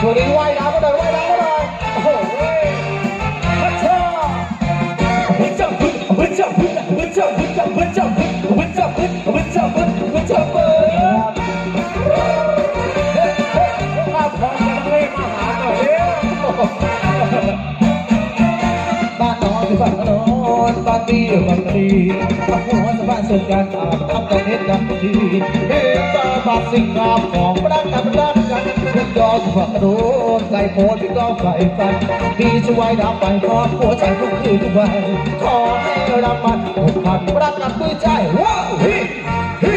put in white มีบ้านพี่อยู่ฝั่งนี้มาหัวสะพานสุดกันอาบน้ำกันเน็ตกันทีเห็นตาบาดสิ่งงามของรักกันรักกันขึ้นยอดฝักรู้ใจโพ้นพี่ก็ใฝ่ฝันมีช่วยดับไปพร้อมหัวใจทุกคืนทุกวันขอให้เรามันผูกพันรักกันด้วยใจว้าวฮิฮิ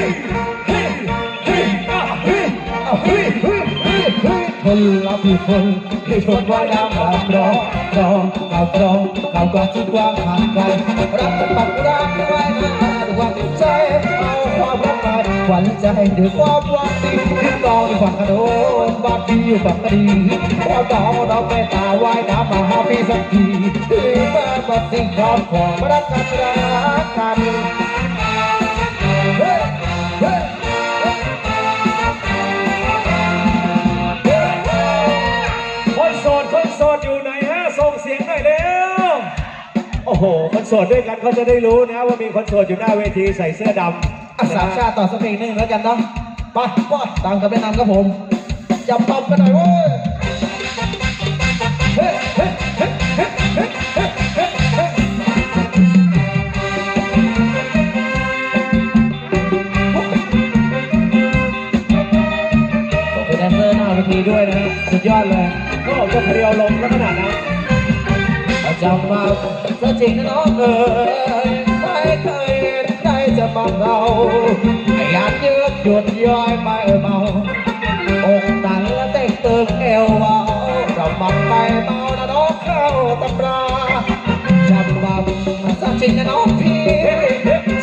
คนละพี่คนที่ชนว่ายน้ำตามรองรองข่าวตรงข่ากว่าที่กว้างห่างไกลรักปักรักไว้นะด้วยความใจเอาความรักมาหวันใจด้วยความหวังดีที่น้องฝั่งกระโดนบ้านพี่อยู่ฝั่งกระดีเราต่อเราไปตาไว่ายน้ำมาหาพี่สักทีที่บ้านบัดสิ่งของของรักกันรักกัน หคนโสดด้วยกันเขาจะได้รู้นะว่ามีคนโสดอยู่หน้าเวทีใส่เสื้อดำอะสามชาติต่อสักเพลงหนึงแล้วกันเนาะไปป้อนตามกันไปนำครับผมจับตบกันหน่อยเว้ยเฮ้เฮ้เฮ้เฮ้เฮ้เฮ้เฮ้เฮ้ขอบคุณแดนเซอร์หน้าเวทีด้วยนะฮะสุดยอดเลยก็ออกจะเพรียวลมแล้วขนาดนั้นประจำมา ซะจริงนะน้องเอ๋ยไม่เคยเห็นใครจะมาเราอยากยืดหยุดย้อยไม่เมาอกตันและเต้นเติมเอวเบาเรามันไปเมานะน้องเข้าตำราจำมาซะจริงนะน้องพี่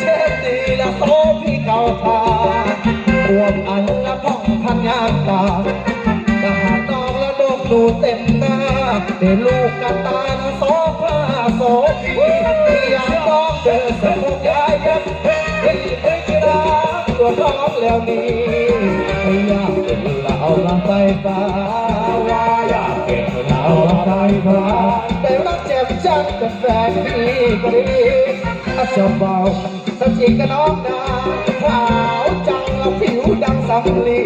เช่นดีละโซพี่เก่าทารวมอันละพ่องพันยางตาทหารน้องและลูกดูเต็มหน้าเด็ลูกกันตานะากต้อสนุกยายับเฮ้ยเฮ้ยเฮ้ยกตัวน้องแล้วนี่ไม่อยากเป็นเหล่าลำไฟฟ้าว่าอยากเป็นเหล่าลำไฟฟ้าแต่รักเจ็บจังเป็นแฟนพี่ก็ดีอาจจะเบาสักทีกับน้องนาขาวจังแล้วผิวดังสำลี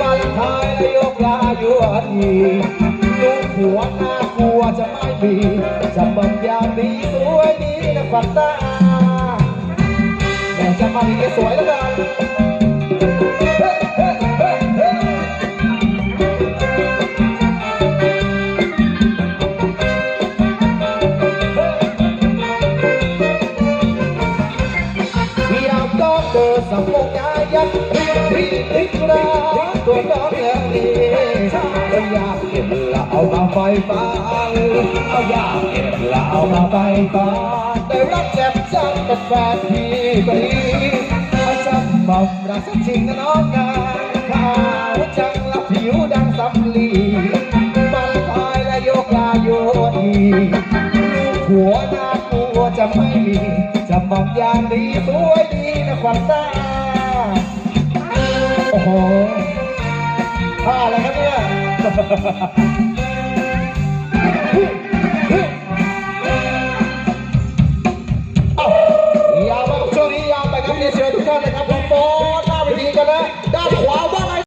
บันทายและยกลาอยู่อันนี้ลูกหัวหน้ากลัวจะไม่มีจะบังยามดีสวยดีนะฝันตาแต่จะมาดีสวยแล้วกันเฮ้เฮ้เฮ้เฮ้อาต้องเดินสังคมยายัดรีบรีบรีบราตัวน้องแล้วนี่ก็อยากเก็บละเอามาไฟฟ้าเอาอยากเก็บละเอามาไฟฟ้า แต่รักแจ็บจังเป็แฟนพี่ก็ดีอาจจะมอมรักสักจริงนะน้องนาขาวจังและผิวดังสำลีมันตายและโยกลาโยดีหัวหน้ากลัวจะไม่มีจะมองอย่างดีสวยดีนะควันตาโอ้โหท่าอะไรครับเนี่ย